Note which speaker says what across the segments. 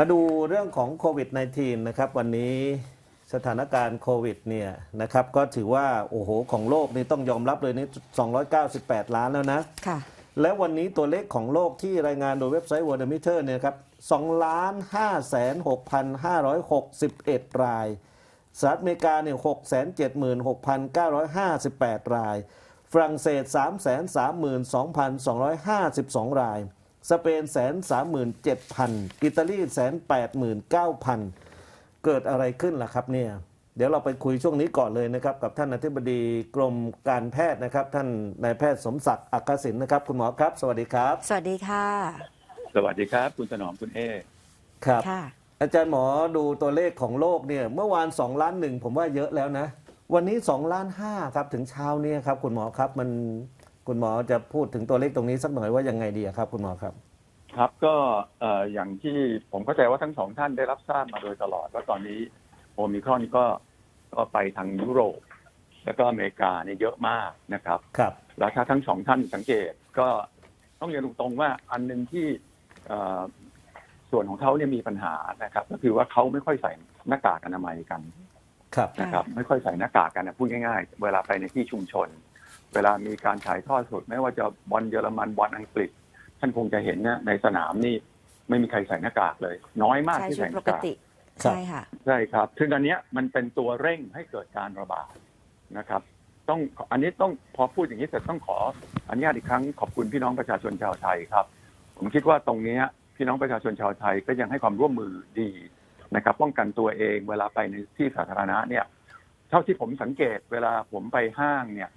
Speaker 1: มาดูเรื่องของโควิด -19 นะครับ วันนี้สถานการณ์โควิดเนี่ยนะครับ ก็ถือว่า โอ้โห ของโลกนี่ต้องยอมรับเลยนี่298 ล้านแล้วนะ
Speaker 2: ค่ะ
Speaker 1: และวันนี้ตัวเลขของโลกที่รายงานโดยเว็บไซต์ World Meter เนี่ยครับ2ล้าน5แสน6,561 รายสหรัฐอเมริกาเนี่ย6แสน76,958 ราย ฝรั่งเศส3แสน32,252 ราย สเปนแสน37,000อิตาลีแสน89,000เกิดอะไรขึ้นล่ะครับเนี่ยเดี๋ยวเราไปคุยช่วงนี้ก่อนเลยนะครับ กับท่านอธิบดีกรมการแพทย์นะครับ ท่านนายแพทย์สมศักดิ์อักษิณนะครับ คุณหมอครับ สวัสดีครับ
Speaker 2: สวัสดีค่ะ
Speaker 3: สวัสดีครับ คุณถนอมคุณเอ
Speaker 1: ครับ
Speaker 2: ค่ะ
Speaker 1: อาจารย์หมอดูตัวเลขของโลกเนี่ย เมื่อวาน2ล้านหนึ่งผมว่าเยอะแล้วนะ วันนี้2ล้านห้าครับถึงเช้าเนี่ยครับ คุณหมอครับมันคุณหมอจะพูดถึงตัวเลขตรงนี้สักหน่อยว่ายังไงดีอะครับ คุณหมอครับ
Speaker 3: ครับก็เอ่ออย่างที่ผมเข้าใจว่าทั้งสองท่านได้รับทราบมาโดยตลอดว่าตอนนี้โอมิครอนก็ก็ไปทางยุโรป แล้วก็อเมริกาเนี่ยเยอะมากนะครับ
Speaker 1: ครับ
Speaker 3: แล้วถ้าทั้งสองท่านสังเกตก็ต้องเรียนตรงๆว่าอันหนึ่งที่เอ่อส่วนของเขาเนี่ยมีปัญหานะครับ ก็คือว่าเขาไม่ค่อยใส่หน้ากากอนามัยกัน
Speaker 1: ครับ
Speaker 3: นะครับ ไม่ค่อยใส่หน้ากากกันนะพูดง่าย ๆ เวลาไปในที่ชุมชน เวลามีการถ่ายทอดสดไม่ว่าจะบอลเยอรมันบอลอังกฤษ ท่านคงจะเห็นเนี่ยในสนามนี่ไม่มีใครใส่หน้ากากเลย น้อยมาก
Speaker 2: ใช้
Speaker 3: ที่
Speaker 2: ชีวิ
Speaker 3: ใส่
Speaker 2: ต
Speaker 3: ห
Speaker 2: ป
Speaker 3: น้ากกาก
Speaker 2: ติ
Speaker 1: ครับ
Speaker 2: ใช่ค่ะ
Speaker 3: ใช่ครับ ซึ่งอันเนี้ยมันเป็นตัวเร่งให้เกิดการระบาดนะครับ ต้องอันนี้ต้องพอพูดอย่างนี้เสร็จต้องขออนุญาตอีกครั้งขอบคุณพี่น้องประชาชนชาวไทยครับ ผมคิดว่าตรงเนี้ยพี่น้องประชาชนชาวไทยก็ยังให้ความร่วมมือดีนะครับ ป้องกันตัวเองเวลาไปในที่สาธารณะเนี่ย เท่าที่ผมสังเกตเวลาผมไปห้างเนี่ย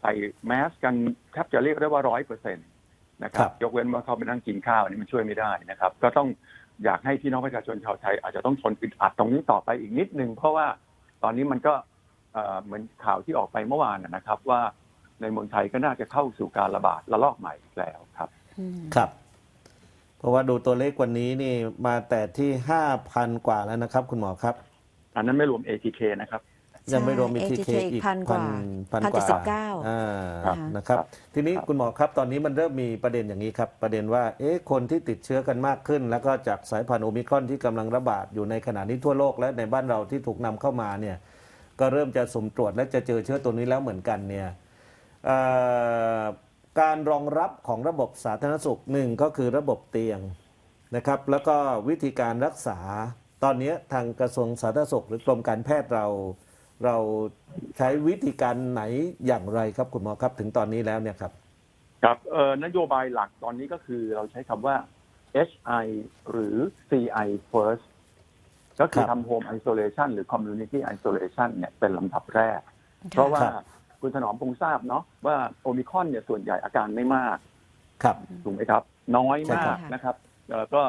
Speaker 3: ใส่แมสกันแทบจะเรียกได้ว่าร้อยเปอร์เซ็นต นะค
Speaker 1: ครั
Speaker 3: รับ
Speaker 1: บ
Speaker 3: ยกเว้นว่าเขาไปนั่งกินข้าวอันนี้มันช่วยไม่ได้นะครับ ก็ต้องอยากให้พี่น้องประชาชนชาวไทยอาจจะต้องทนอึดอัดตรงนี้ต่อไปอีกนิดนึง เพราะว่าตอนนี้มันก็เอ่อเหมือนข่าวที่ออกไปเมื่อวานนะนะครับ ว่าในเมืองไทยก็น่าจะเข้าสู่การระบาดระลอกใหม่อีกแล้วครับ
Speaker 2: อืม
Speaker 1: ครับ เพราะว่าดูตัวเลขวันนี้นี่มาแต่ที่ห้าพันกว่าแล้วนะครับ คุณหมอครับ
Speaker 3: อันนั้นไม่รวม ATK นะครับ
Speaker 1: ยังไม่รวม
Speaker 2: ใช่
Speaker 1: BTK
Speaker 2: ATK
Speaker 1: อีก
Speaker 2: พันกว่า
Speaker 1: พัน
Speaker 2: พัน
Speaker 1: ก
Speaker 2: เจ็ด
Speaker 1: ว่า
Speaker 2: สิบเก้า
Speaker 1: อ่า
Speaker 3: ครับ
Speaker 1: นะครับ
Speaker 3: ครับ
Speaker 1: ทีนี้
Speaker 3: ครับ
Speaker 1: คุณหมอครับตอนนี้มันเริ่มมีประเด็นอย่างนี้ครับ ประเด็นว่าเอ๊ะคนที่ติดเชื้อกันมากขึ้น แล้วก็จากสายพันธุ์โอมิครอนที่กำลังระบาดอยู่ในขณะนี้ทั่วโลกและในบ้านเราที่ถูกนำเข้ามาเนี่ยก็เริ่มจะสุ่มตรวจและจะเจอเชื้อตัวนี้แล้วเหมือนกันเนี่ยเอ่อการรองรับของระบบสาธารณสุขหนึ่งก็คือระบบเตียงนะครับ แล้วก็วิธีการรักษาตอนนี้ทางกระทรวงสาธารณสุขหรือกรมการแพทย์เรา เราใช้วิธีการไหนอย่างไรครับคุณหมอครับถึงตอนนี้แล้วเนี่ยครับ
Speaker 3: ครับเอ่อนโยบายหลักตอนนี้ก็คือเราใช้คำว่า HI หรือ CI first ก็คือ
Speaker 1: ครับ
Speaker 3: ทำ home isolation หรือ community isolation เนี่ยเป็นลำดับแรก เพราะว่า
Speaker 1: ครับ
Speaker 3: คุณถนอมคงทราบเนาะว่าโอมิครอนเนี่ยส่วนใหญ่อาการไม่มาก
Speaker 1: ครับ
Speaker 3: ถูกไหมครับ น้อย
Speaker 1: ใช่
Speaker 3: มา
Speaker 1: ครั
Speaker 3: ก
Speaker 1: บ
Speaker 3: นะครับเอ่อก็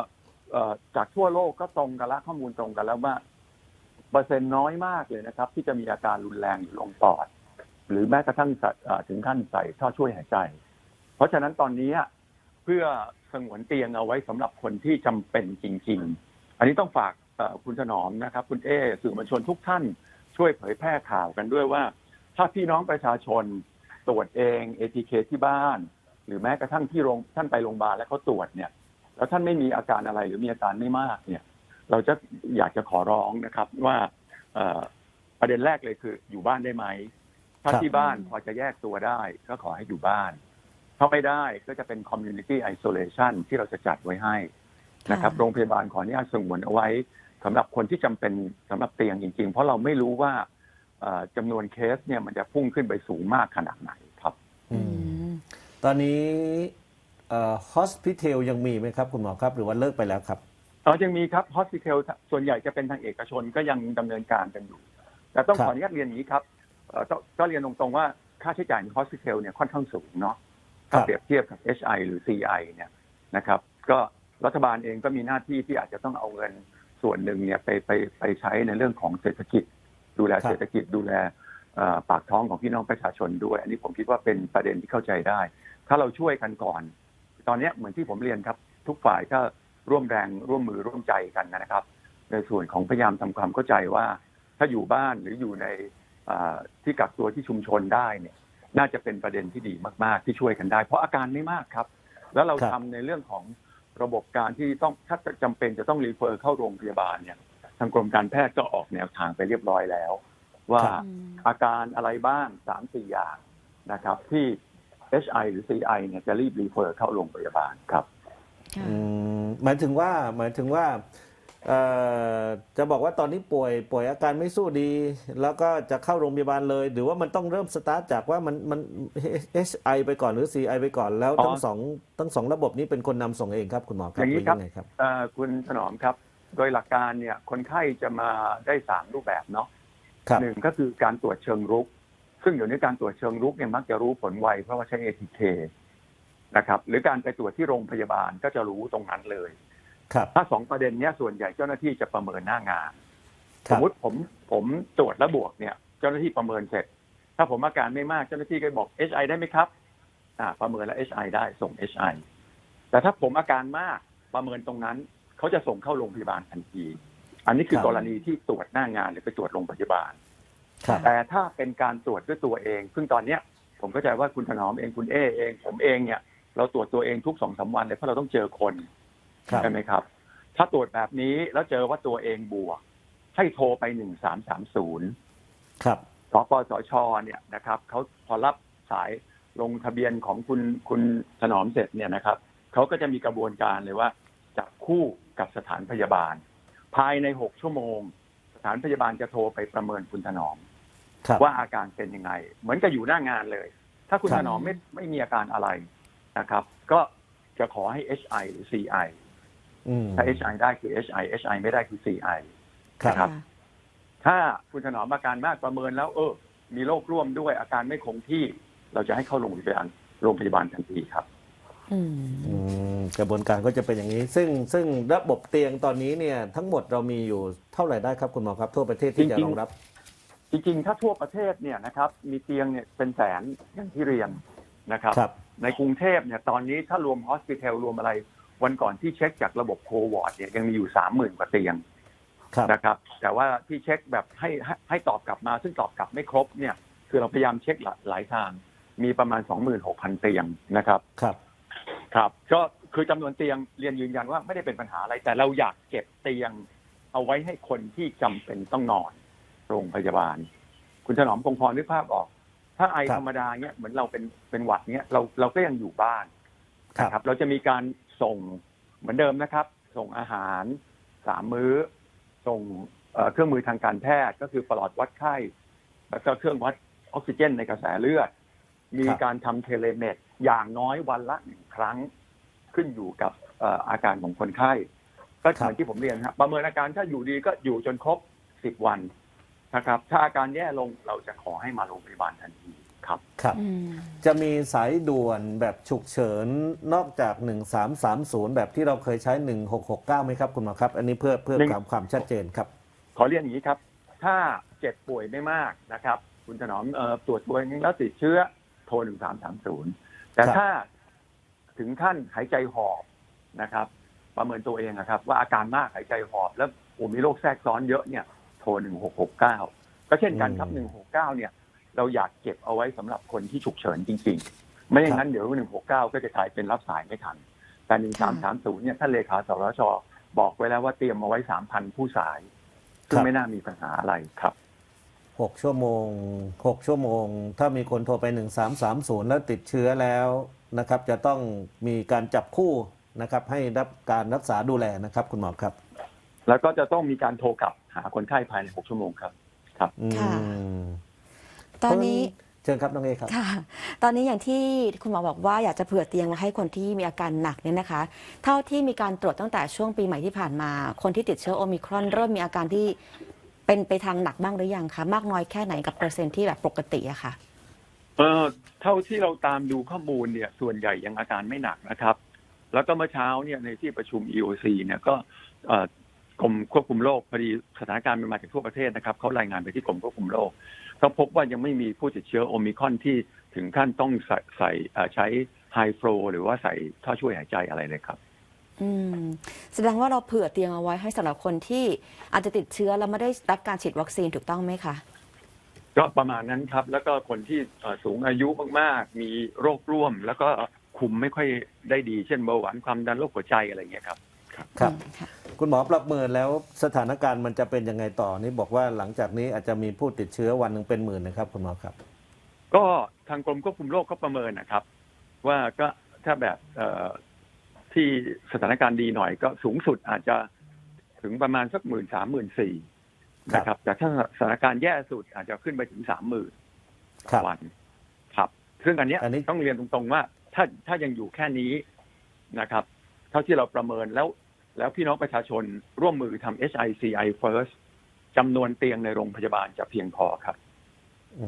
Speaker 3: เอ่อจากทั่วโลกก็ตรงกันละข้อมูลตรงกันแล้วว่า เปอร์เซ็นต์น้อยมากเลยนะครับ ที่จะมีอาการรุนแรงอยู่ลงปอด หรือแม้กระทั่งถึงขั้นใส่ท่อช่วยหายใจ เพราะฉะนั้นตอนนี้เพื่อสงวนเตียงเอาไว้สำหรับคนที่จำเป็นจริง ๆ อันนี้ต้องฝากคุณถนอมนะครับ คุณเอสื่อมวลชนทุกท่านช่วยเผยแพร่ข่าวกันด้วยว่า ถ้าพี่น้องประชาชนตรวจเอง ATK ที่บ้าน หรือแม้กระทั่งที่โรงท่านไปโรงพยาบาลแล้วเขาตรวจเนี่ย แล้วท่านไม่มีอาการอะไรหรือมีอาการไม่มากเนี่ย เราจะอยากจะขอร้องนะครับว่าเอ่อประเด็นแรกเลยคืออยู่บ้านได้ไหม ถ้า
Speaker 1: ครับ
Speaker 3: ที่บ้านพอจะแยกตัวได้ก็ขอให้อยู่บ้าน ถ้าไม่ได้ก็จะเป็น community isolation ที่เราจะจัดไว้ให้นะครับ
Speaker 2: ค่ะ
Speaker 3: โรงพยาบาลขออนุญาตสงวนเอาไว้สำหรับคนที่จำเป็นสำหรับเตียงจริง ๆ เพราะเราไม่รู้ว่าเอ่อจำนวนเคสเนี่ยมันจะพุ่งขึ้นไปสูงมากขนาดไหนครับ
Speaker 1: อื
Speaker 2: อื
Speaker 1: ม
Speaker 2: ม
Speaker 1: ตอนนี้ฮอสพิทอลยังมีไหมครับ คุณหมอครับ หรือว่าเลิกไปแล้วครับ
Speaker 3: เออยังมีครับ hospital ส่วนใหญ่จะเป็นทางเอกชนก็ยังดำเนินการกันอยู่ แต่ต้อง
Speaker 1: ครับ
Speaker 3: ขออนุญาตเรียนอย่างนี้ครับเอ่อต้องก็เรียนตรงๆว่าค่าใช้จ่ายใน hospital เนี่ยค่อนข้างสูงเนาะถ้าเปรียบเทียบกับ HI หรือ CI เนี่ยนะครับ ก็รัฐบาลเองก็มีหน้าที่ที่อาจจะต้องเอาเงินส่วนหนึ่งเนี่ยไปไปไปใช้ในเรื่องของเศรษฐกิจ ดูแล
Speaker 1: ครับ
Speaker 3: เศรษฐกิจดูแลเอ่อปากท้องของพี่น้องประชาชนด้วย อันนี้ผมคิดว่าเป็นประเด็นที่เข้าใจได้ ถ้าเราช่วยกันก่อน ตอนเนี้ยเหมือนที่ผมเรียนครับ ทุกฝ่ายก็ ร่วมแรงร่วมมือร่วมใจกันนะครับ ในส่วนของพยายามทำความเข้าใจว่า ถ้าอยู่บ้านหรืออยู่ในอ่าที่กักตัวที่ชุมชนได้เนี่ย น่าจะเป็นประเด็นที่ดีมาก ๆ ที่ช่วยกันได้ เพราะอาการไม่มากครับ แล้วเรา
Speaker 1: ครับ
Speaker 3: ทำในเรื่องของระบบการที่ต้องถ้าจำเป็นจะต้องรีเฟอร์เข้าโรงพยาบาลเนี่ย ทางกรมการแพทย์ก็ออกแนวทางไปเรียบร้อยแล้ว ว่า
Speaker 1: ครับ
Speaker 2: อืม
Speaker 3: อาการอะไรบ้างสามสี่อย่างนะครับ ที่ HI หรือ CI เนี่ยจะรีบรีเฟอร์เข้าโรงพยาบาลครับ
Speaker 2: ค่ะ
Speaker 1: อืม หมายถึงว่าหมายถึงว่าเอ่อจะบอกว่าตอนนี้ป่วยป่วยอาการไม่สู้ดี แล้วก็จะเข้าโรงพยาบาลเลย หรือว่ามันต้องเริ่มสตาร์ทจากว่ามันมัน HI ไปก่อนหรือ CI ไปก่อนแล้ว
Speaker 3: อ๋อ
Speaker 1: ทั้งสองทั้งสองระบบนี้เป็นคนนำส่งเองครับ คุณหมอครับ
Speaker 3: อย่างนี้
Speaker 1: ห
Speaker 3: ครับ
Speaker 1: ไงครับ
Speaker 3: เอ่อคุณถนอมครับ โดยหลักการเนี่ยคนไข้จะมาได้สามรูปแบบเนาะ
Speaker 1: ครับ
Speaker 3: หนึ่งก็คือการตรวจเชิงรุก ซึ่งเดี๋ยวนี้การตรวจเชิงรุกเนี่ยมักจะรู้ผลไวเพราะว่าใช้ ATK นะครับ หรือการไปตรวจที่โรงพยาบาลก็จะรู้ตรงนั้นเลย
Speaker 1: ครับ
Speaker 3: ถ้าสองประเด็นเนี้ยส่วนใหญ่เจ้าหน้าที่จะประเมินหน้างาน
Speaker 1: ค
Speaker 3: ส
Speaker 1: รั
Speaker 3: ม
Speaker 1: บ
Speaker 3: มติผมผมตรวจแล้วบวกเนี่ย เจ้าหน้าที่ประเมินเสร็จ ถ้าผมอาการไม่มากเจ้าหน้าที่ก็บอก HI ได้ไหมครับ อ่า ประเมินแล้ว HI ได้ส่ง HI แต่ถ้าผมอาการมากประเมินตรงนั้น เขาจะส่งเข้าโรงพยาบาลทันที อันนี้คือ
Speaker 1: ครับ
Speaker 3: กรณีที่ตรวจหน้างานหรือไปตรวจโรงพยาบาล
Speaker 1: ครับ
Speaker 3: แต่ถ้าเป็นการตรวจด้วยตัวเอง ซึ่งตอนเนี้ยผมเข้าใจว่าคุณถนอมเองคุณเอเอง ผมเองเนี่ย เราตรวจตัวเองทุกสองสามวันเลยเพราะเราต้องเจอคน
Speaker 1: ครับ
Speaker 3: ใช่ไหมครับ ถ้าตรวจแบบนี้แล้วเจอว่าตัวเองบวก ให้โทรไปหนึ่งสามสามศูนย์
Speaker 1: ครับ
Speaker 3: สปสชเนี่ยนะครับเขาพอรับสายลงทะเบียนของคุณคุณถนอมเสร็จเนี่ยนะครับเขาก็จะมีกระบวนการเลยว่าจับคู่กับสถานพยาบาล ภายในหกชั่วโมง สถานพยาบาลจะโทรไปประเมินคุณถนอม
Speaker 1: ครับ
Speaker 3: ว่าอาการเป็นยังไง เหมือนกับอยู่หน้างานเลย ถ้าคุณ
Speaker 1: ครับ
Speaker 3: ถนอมไม่ไม่มีอาการอะไร นะครับ ก็จะขอให้ HI หรือ CI
Speaker 1: อืม
Speaker 3: ถ้า HI ได้คือ HI HI ไม่ได้คือ CI
Speaker 1: ครับ
Speaker 3: ครับ ถ้าคุณถนอมอาการมากประเมินแล้ว เออ มีโรคร่วมด้วยอาการไม่คงที่ เราจะให้เข้าโรงพยาบาลโรงพยาบาลทันทีครับ
Speaker 2: อืม
Speaker 1: อืมกระบวนการก็จะเป็นอย่างนี้ ซึ่งซึ่งระบบเตียงตอนนี้เนี่ย ทั้งหมดเรามีอยู่เท่าไหร่ได้ครับคุณหมอครับ ทั่วประเทศที่จะ
Speaker 3: จริงๆ
Speaker 1: รองรับ
Speaker 3: จริงๆ ถ้าทั่วประเทศเนี่ยนะครับ มีเตียงเนี่ยเป็นแสนอย่างที่เรียนนะครับ
Speaker 1: ครับ
Speaker 3: ในกรุงเทพเนี่ยตอนนี้ถ้ารวมฮอสพิทอลรวมอะไร วันก่อนที่เช็คจากระบบโควอร์ดเนี่ยยังมีอยู่สามหมื่นกว่าเตียง
Speaker 1: ครับ
Speaker 3: นะครับ แต่ว่าที่เช็คแบบให้ให้ให้ตอบกลับมา ซึ่งตอบกลับไม่ครบเนี่ย คือเราพยายามเช็คหลายหลายทาง มีประมาณสองหมื่นหกพันเตียงนะครับ
Speaker 1: ครับ
Speaker 3: ครับ ก็คือจำนวนเตียงเรียนยืนยันว่าไม่ได้เป็นปัญหาอะไร แต่เราอยากเก็บเตียง เอาไว้ให้คนที่จำเป็นต้องนอน โรงพยาบาล คุณถนอมคงพอนึกภาพออก ถ้าไอ
Speaker 1: ครับ
Speaker 3: ธรรมดาเนี้ยเหมือนเราเป็นเป็นหวัดเนี้ยเราเราก็ยังอยู่บ้าน
Speaker 1: ครับ
Speaker 3: นะครับเราจะมีการส่งเหมือนเดิมนะครับ ส่งอาหารสามมื้อ ส่งเอ่อเครื่องมือทางการแพทย์ก็คือปลอดวัดไข้ แล้วก็เครื่องวัดออกซิเจนในกระแสเลือด มีการทำเทเลเมดอย่างน้อยวันละหนึ่งครั้งขึ้นอยู่กับเอ่ออาการของคนไข้ ก็เหมือนที่ผมเรียนครับประเมินอาการถ้าอยู่ดีก็อยู่จนครบสิบวัน นะครับ ถ้าอาการแย่ลงเราจะขอให้มาโรงพยาบาลทันทีครับ
Speaker 1: ครับ
Speaker 2: อืม
Speaker 1: จะมีสายด่วนแบบฉุกเฉินนอกจาก 1330 แบบที่เราเคยใช้ 1669ไหมครับคุณหมอครับ อันนี้เพื่อเพื่อ
Speaker 3: หนึ่ง
Speaker 1: ความความชัดเจนครับ
Speaker 3: ขอเรียนอย่างนี้ครับ ถ้าเจ็บป่วยไม่มากนะครับ คุณถนอมเอ่อตรวจตัวเองแล้วติดเชื้อโทรหนึ่งสามสามศูนย์แต่
Speaker 1: ครับ
Speaker 3: ถ้าถึงขั้นหายใจหอบนะครับ ประเมินตัวเองนะครับ ว่าอาการมากหายใจหอบแล้วโอ้มีโรคแทรกซ้อนเยอะเนี่ย โทรหนึ่งหกหกเก้าก็เช่นกันครับหนึ่งหกเก้าเนี่ย เราอยากเก็บเอาไว้สำหรับคนที่ฉุกเฉินจริง ๆ ไม่อย่างนั้นเดี๋ยวหนึ่งหกเก้าก็จะกลายเป็นรับสายไม่ทัน แต่หนึ่งสามสามศูนย์เนี่ยท่านเลขาสรชบอกไว้แล้วว่าเตรียมเอาไว้สามพันผู้สาย ซึ่ง
Speaker 1: ครับ
Speaker 3: ไม่น่ามีปัญหาอะไรครับ
Speaker 1: 6ชั่วโมง6ชั่วโมง ถ้ามีคนโทรไป1330แล้วติดเชื้อแล้วนะครับ จะต้องมีการจับคู่นะครับ ให้รับการรักษาดูแลนะครับ คุณหมอครับ
Speaker 3: แล้วก็จะต้องมีการโทรกลับหาคนไข้ภายใน 6 ชั่วโมงครับ
Speaker 1: อืม
Speaker 2: ค่ะ ตอนนี้
Speaker 1: เชิญครับน้องเอครับ
Speaker 2: ค่ะ ตอนนี้อย่างที่คุณหมอบอกว่าอยากจะเผื่อเตียงไว้ให้คนที่มีอาการหนักเนี่ยนะคะ เท่าที่มีการตรวจตั้งแต่ช่วงปีใหม่ที่ผ่านมา คนที่ติดเชื้อโอมิครอนเริ่มมีอาการที่เป็นไปทางหนักบ้างหรือยังคะมากน้อยแค่ไหนกับเปอร์เซ็นต์ที่แบบปกติอะค่ะ
Speaker 3: เออเท่าที่เราตามดูข้อมูลเนี่ย ส่วนใหญ่ยังอาการไม่หนักนะครับ แล้วก็เมื่อเช้าเนี่ยในที่ประชุม EOC เนี่ยก็เอ่อ กรมควบคุมโรคพอดีสถานการณ์มันมาจากทั่วประเทศนะครับเขารายงานไปที่กรมควบคุมโรคเขาพบว่ายังไม่มีผู้ติดเชื้อโอมิครอนที่ถึงขั้นต้องใส่ใส่เอ่อใช้ไฮฟลูหรือว่าใส่ท่อช่วยหายใจอะไรเลยครับ
Speaker 2: อืมแสดงว่าเราเผื่อเตียงเอาไว้ให้สำหรับคนที่อาจจะติดเชื้อแล้วไม่ได้รับการฉีดวัคซีนถูกต้องไหมคะ
Speaker 3: ก็ประมาณนั้นครับ แล้วก็คนที่เอ่อสูงอายุมากๆ มีโรคร่วม แล้วก็คคุมไม่ค่อยได้ดี เช่นเบาหวานความดันโรคหัวใจอะไรอย่างเงี้ยครับ
Speaker 1: ครับ
Speaker 2: อืม ค่ะ
Speaker 1: คุณหมอประเมินแล้วสถานการณ์มันจะเป็นยังไงต่อนี่บอกว่าหลังจากนี้อาจจะมีผู้ติดเชื้อวันหนึ่งเป็นหมื่นนะครับ คุณหมอครับ
Speaker 3: ก็ทางกรมควบคุมโรคก็ประเมินนะครับ ว่าก็ถ้าแบบเอ่อที่สถานการณ์ดีหน่อยก็สูงสุดอาจจะถึงประมาณสักหมื่นสามหมื่นสี่
Speaker 1: ครับ
Speaker 3: นะครับแต่ถ้าสถานการณ์แย่สุดอาจจะขึ้นไปถึงสามหมื่น
Speaker 1: ครับ
Speaker 3: วันครับซึ่งอันเนี้ย
Speaker 1: อันนี้
Speaker 3: ต้องเรียนตรงๆว่าถ้าถ้ายังอยู่แค่นี้นะครับ เท่าที่เราประเมินแล้ว แล้วพี่น้องประชาชนร่วมมือทำ HICI first จำนวนเตียงในโรงพยาบาลจะเพียงพอครับ
Speaker 1: อื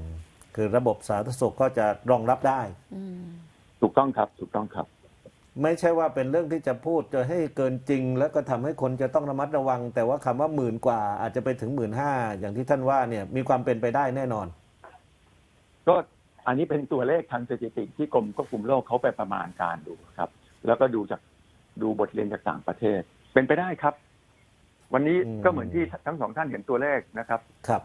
Speaker 1: ม คือระบบสาธารณสุขก็จะรองรับได้
Speaker 2: อืม
Speaker 3: ถูกต้องครับ ถูกต้องครับ
Speaker 1: ไม่ใช่ว่าเป็นเรื่องที่จะพูดจะให้เกินจริง แล้วก็ทำให้คนจะต้องระมัดระวัง แต่ว่าคำว่าหมื่นกว่าอาจจะไปถึงหมื่นห้าอย่างที่ท่านว่าเนี่ยมีความเป็นไปได้แน่นอน
Speaker 3: ก็อันนี้เป็นตัวเลขทางสถิติที่กรมควบคุมโรคเขาไปประมาณการดูครับ แล้วก็ดูจาก ดูบทเรียนจากต่างประเทศ เป็นไปได้ครับ วันนี้
Speaker 1: อืม
Speaker 3: ก็เหมือนที่ทั้งสองท่านเห็นตัวเลขนะครับ
Speaker 1: ครับ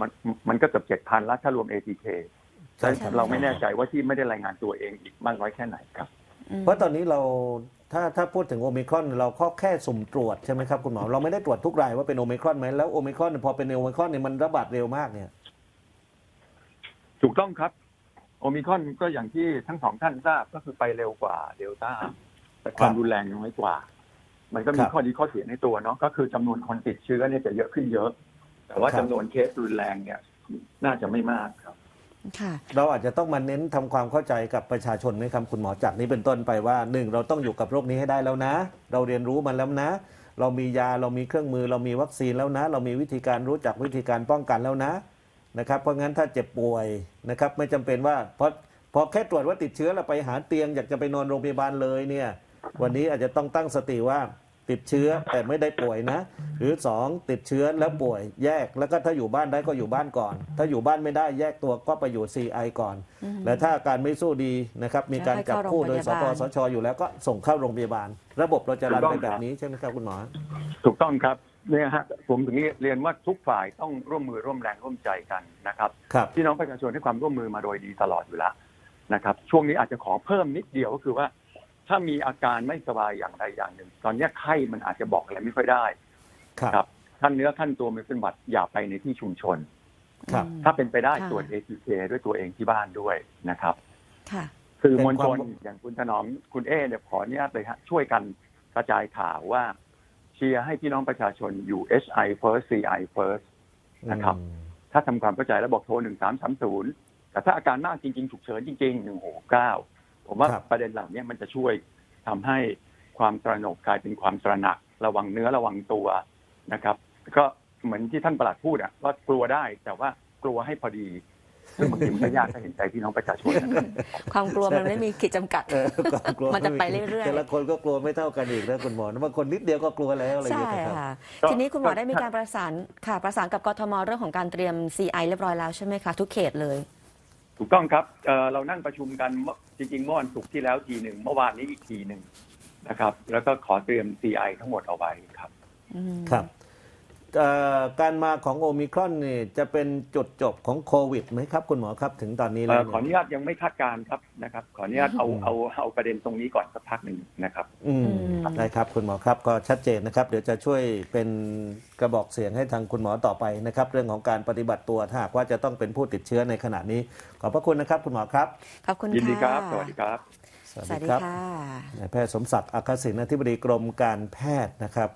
Speaker 3: มันมันก็เกือบเจ็ดพันละถ้ารวม ATK
Speaker 1: ใช่
Speaker 2: ใช่
Speaker 3: เราไม่แน่ใจว่าที่ไม่ได้รายงานตัวเองอีกมากน้อยแค่ไหนครับ
Speaker 2: อืม
Speaker 1: เพราะตอนนี้เราถ้าถ้าพูดถึงโอมิครอนเราก็แค่สุ่มตรวจใช่ไหมครับคุณหมอเราไม่ได้ตรวจทุกรายว่าเป็นโอมิครอนไหมแล้วโอมิครอนพอเป็นโอมิครอนเนี่ยมันระบาดเร็วมากเนี่ย
Speaker 3: ถูกต้องครับ โอมิครอนก็อย่างที่ทั้งสองท่านทราบก็คือไปเร็วกว่าเดลต้า แต่ความรุนแรงน้อยกว่า มันก็มีข้อดีข้อเสียในตัวเนาะก็คือจำนวนคนติดเชื้อเนี่ยจะเยอะขึ้นเยอะ แต่ว่าจำนวนเคสรุนแรงเนี่ย น่าจะไม่มากครับ
Speaker 2: ค่ะ
Speaker 1: เราอาจจะต้องมาเน้นทำความเข้าใจกับประชาชนไหมครับคุณหมอจากนี้เป็นต้นไปว่าหนึ่งเราต้องอยู่กับโรคนี้ให้ได้แล้วนะ เราเรียนรู้มันแล้วนะ เรามียาเรามีเครื่องมือ เรามีวัคซีนแล้วนะ เรามีวิธีการรู้จักวิธีการป้องกันแล้วนะนะครับ เพราะงั้นถ้าเจ็บป่วยนะครับไม่จำเป็นว่าเพราะพอแค่ตรวจว่าติดเชื้อแล้วไปหาเตียงอยากจะไปนอนโรงพยาบาลเลยเนี่ย วันนี้อาจจะต้องตั้งสติว่าติดเชื้อแต่ไม่ได้ป่วยนะ หรือสองติดเชื้อแล้วป่วยแยกแล้วก็ถ้าอยู่บ้านได้ก็อยู่บ้านก่อน ถ้าอยู่บ้านไม่ได้แยกตัวก็ไปอยู่ CI ก่อน
Speaker 2: อืม
Speaker 1: และถ้าอาการไม่สู้ดีนะครับ มีการจับคู่โดยสปสชอยู่แล้วก็ส่งเข้าโรงพยาบาล ระบบเราจะรันไปแบบนี้ใช่ไหมครับคุณหมอ
Speaker 3: ถูกต้องครับเนี่ยฮะผมถึงเรียนว่าทุกฝ่ายต้องร่วมมือร่วมแรงร่วมใจกันนะครับ
Speaker 1: ครับ
Speaker 3: พี่น้องประชาชนให้ความร่วมมือมาโดยดีตลอดอยู่แล้วนะครับ ช่วงนี้อาจจะขอเพิ่มนิดเดียวก็คือว่า ถ้ามีอาการไม่สบายอย่างใดอย่างหนึ่ง ตอนนี้ไข้มันอาจจะบอกอะไรไม่ค่อยได้
Speaker 1: ครับ
Speaker 3: ครับท่านเนื้อท่านตัวมันเป็นหวัดอย่าไปในที่ชุมชน
Speaker 1: ครับ
Speaker 2: อืม
Speaker 3: ถ้าเป็นไปได้
Speaker 2: ค่ะ
Speaker 3: ตรวจ ATK ด้วยตัวเองที่บ้านด้วยนะครับ
Speaker 2: ค่ะ
Speaker 3: สื่อมวลชน
Speaker 1: เป็นความ
Speaker 3: อย่างคุณถนอมคุณเอเนี่ยขออนุญาตเลยฮะช่วยกันกระจายข่าวว่า เชียร์ให้พี่น้องประชาชนอยู่ HI first CI first นะครับ
Speaker 1: อืม
Speaker 3: ถ้าทำความเข้าใจแล้วบอกโทรหนึ่งสามสามศูนย์แต่ถ้าอาการมากจริง ๆ ฉุกเฉินจริงๆหนึ่งหกเก้า ผมว่า
Speaker 1: ครับ
Speaker 3: ประเด็นเหล่านี้มันจะช่วยทำให้ความตระหนกกลายเป็นความตระหนักระวังเนื้อระวังตัวนะครับ ก็เหมือนที่ท่านประหลัดพูดอะว่ากลัวได้แต่ว่ากลัวให้พอดีซึ่งบางทีมันก็ยากถ้าเห็นใจพี่น้องประชาชนนะครับ
Speaker 2: ความกลัวมันไม่มีขีดจำกัด
Speaker 1: เออความกลัว
Speaker 2: มันจะไปเรื่อยๆ
Speaker 1: แต่ละคนก็กลัวไม่เท่ากันอีกนะคุณหมอบางคนนิดเดียวก็กลัวแล้วอะไรอย่าง
Speaker 2: ใช่
Speaker 1: เงี้ยนะครับ
Speaker 2: ค่ะ
Speaker 3: ก็
Speaker 2: ทีนี้คุณหมอ
Speaker 3: ก็
Speaker 2: ได้มีการประสานค่ะประสานกับกทมเรื่องของการเตรียม CI เรียบร้อยแล้วใช่ไหมคะทุกเขตเลย
Speaker 3: ถูกต้องครับเอ่อเรานั่งประชุมกันเมื่อจริงๆเมื่อวันศุกร์ที่แล้วทีหนึ่งเมื่อวานนี้อีกทีหนึ่งนะครับ แล้วก็ขอเตรียม CI ทั้งหมดเอาไว้ครับ
Speaker 2: อืม
Speaker 1: ครับเอ่อ การมาของโอมิครอนนี่จะเป็นจุดจบของโควิดไหมครับ คุณหมอครับถึงตอนนี้
Speaker 3: เอ่
Speaker 1: แล้
Speaker 3: อ
Speaker 1: ว
Speaker 3: ขออนุ
Speaker 1: เนี่ย
Speaker 3: ญาตยังไม่คาดการณ์ครับนะครับ ขออนุญาตเอา
Speaker 1: อืม
Speaker 3: เอาเอาประเด็นตรงนี้ก่อนสักพักหนึ่งนะครับ
Speaker 1: อืม
Speaker 2: อืม
Speaker 1: ได้ครับ คุณหมอครับก็ชัดเจนนะครับ เดี๋ยวจะช่วยเป็นกระบอกเสียงให้ทางคุณหมอต่อไปนะครับ เรื่องของการปฏิบัติตัวถ้าหากว่าจะต้องเป็นผู้ติดเชื้อในขณะนี้ ขอบพระคุณนะครับ คุณหมอครับ
Speaker 2: ขอบคุณ
Speaker 3: ยินดีครับะสวัสดีครับ
Speaker 2: สวัสดีค่ะ
Speaker 1: นายแพทย์สมศักดิ์อักษิณอธิบดีกรมการแพทย์นะครับ